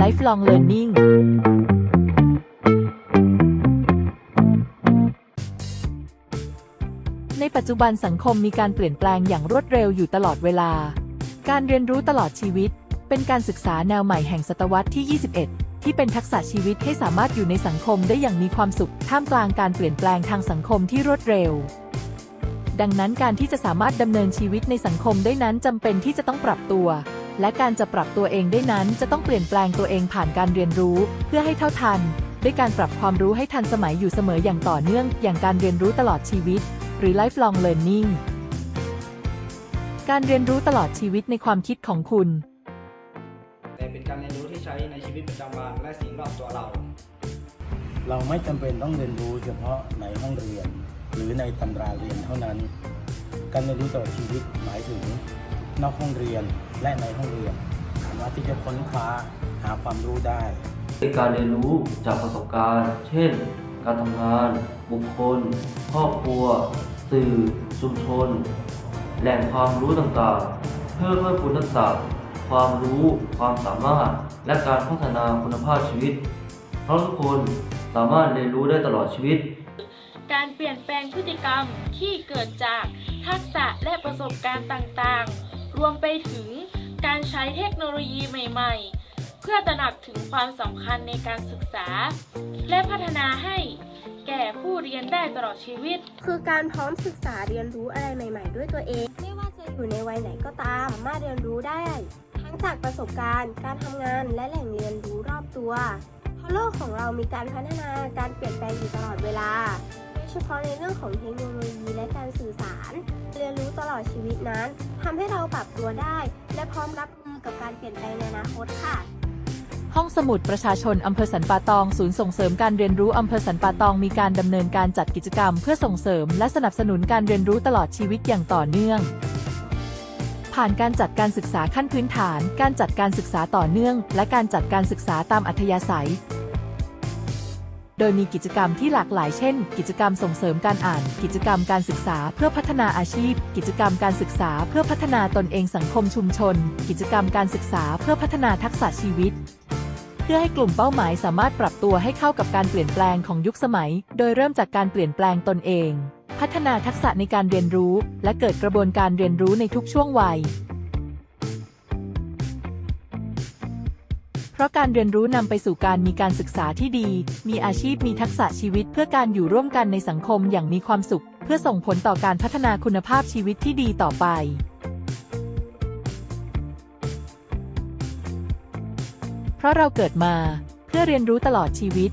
Lifelong Learning ในปัจจุบันสังคมมีการเปลี่ยนแปลงอย่างรวดเร็วอยู่ตลอดเวลา การเรียนรู้ตลอดชีวิต เป็นการศึกษาแนวใหม่แห่งศตวรรษที่ 21 ที่เป็นทักษะชีวิตให้สามารถอยู่ในสังคมได้อย่างมีความสุข ท่ามกลางการเปลี่ยนแปลงทางสังคมที่รวดเร็ว ดังนั้นการที่จะสามารถดำเนินชีวิตในสังคมได้นั้นจำเป็นที่จะต้องปรับตัว และการจะปรับตัวเองได้นั้นจะต้องเปลี่ยนแปลงตัวเองผ่านการเรียนรู้ เพื่อให้เท่าทัน ด้วยการปรับความรู้ให้ทันสมัยอยู่เสมออย่างต่อเนื่อง อย่างการเรียนรู้ตลอดชีวิต หรือ lifelong learning การเรียนรู้ตลอดชีวิตในความคิดของคุณแต่เป็นการเรียนรู้ที่ใช้ในชีวิตประจำวันและสิ่งรอบตัวเรา เราไม่จำเป็นต้องเรียนรู้เฉพาะในห้องเรียน หรือในตำราเรียนเท่านั้น การเรียนรู้ตลอดชีวิตหมายถึง นอกห้องเรียนและในห้องเรียน สามารถที่จะค้นคว้าหาความรู้ได้เป็นการเรียนรู้จากประสบการณ์ เช่น การทำงาน บุคคล ครอบครัว สื่อ ชุมชน แหล่งความรู้ต่างๆ เพื่อเพิ่มพูนทักษะความรู้ ความสามารถ และการพัฒนาคุณภาพชีวิต เพราะทุกคนสามารถเรียนรู้ได้ตลอดชีวิต การเปลี่ยนแปลงพฤติกรรมที่เกิดจากทักษะและประสบการณ์ต่างๆ รวมไปถึงการใช้เทคโนโลยีใหม่ๆ เพื่อตระหนักถึงความสำคัญในการศึกษา และพัฒนาให้แก่ผู้เรียนได้ตลอดชีวิต คือการพร้อมศึกษาเรียนรู้อะไรใหม่ ๆ ด้วยตัวเอง ไม่ว่าจะอยู่ในวัยไหนก็ตามสามารถเรียนรู้ได้ ทั้งจากประสบการณ์ การทำงานและแหล่งเรียนรู้รอบตัวเพราะโลกของเรามีการพัฒนาการเปลี่ยนแปลงอยู่ตลอดเวลา ฉพาะในเรื่องของเทคโนโลยีและการสื่อสาร เรียนรู้ตลอดชีวิตนั้นทำให้เราปรับตัวได้ และพร้อมรับมือกับการเปลี่ยนแปลงในอนาคตค่ะ ห้องสมุดประชาชนอำเภอสันป่าตอง ศูนย์ส่งเสริมการเรียนรู้อำเภอสันป่าตองมีการดำเนินการจัดกิจกรรม เพื่อส่งเสริม และสนับสนุนการเรียนรู้ตลอดชีวิตอย่างต่อเนื่องผ่านการจัดการศึกษาขั้นพื้นฐาน การจัดการศึกษาต่อเนื่อง และการจัดการศึกษาตามอัธยาศัย โดยมีกิจกรรมที่หลากหลายเช่น กิจกรรมส่งเสริมการอ่าน กิจกรรมการศึกษาเพื่อพัฒนาอาชีพ กิจกรรมการศึกษาเพื่อพัฒนาตนเองสังคมชุมชน กิจกรรมการศึกษาเพื่อพัฒนาทักษะชีวิต เพื่อให้กลุ่มเป้าหมายสามารถปรับตัวให้เข้ากับการเปลี่ยนแปลงของยุคสมัย โดยเริ่มจากการเปลี่ยนแปลงตนเอง พัฒนาทักษะในการเรียนรู้ และเกิดกระบวนการเรียนรู้ในทุกช่วงวัย เพราะการเรียนรู้นำไปสู่การมีการศึกษาที่ดี มีอาชีพมีทักษะชีวิตเพื่อการอยู่ร่วมกันในสังคมอย่างมีความสุข เพื่อส่งผลต่อการพัฒนาคุณภาพชีวิตที่ดีต่อไปเพราะเราเกิดมาเพื่อเรียนรู้ตลอดชีวิต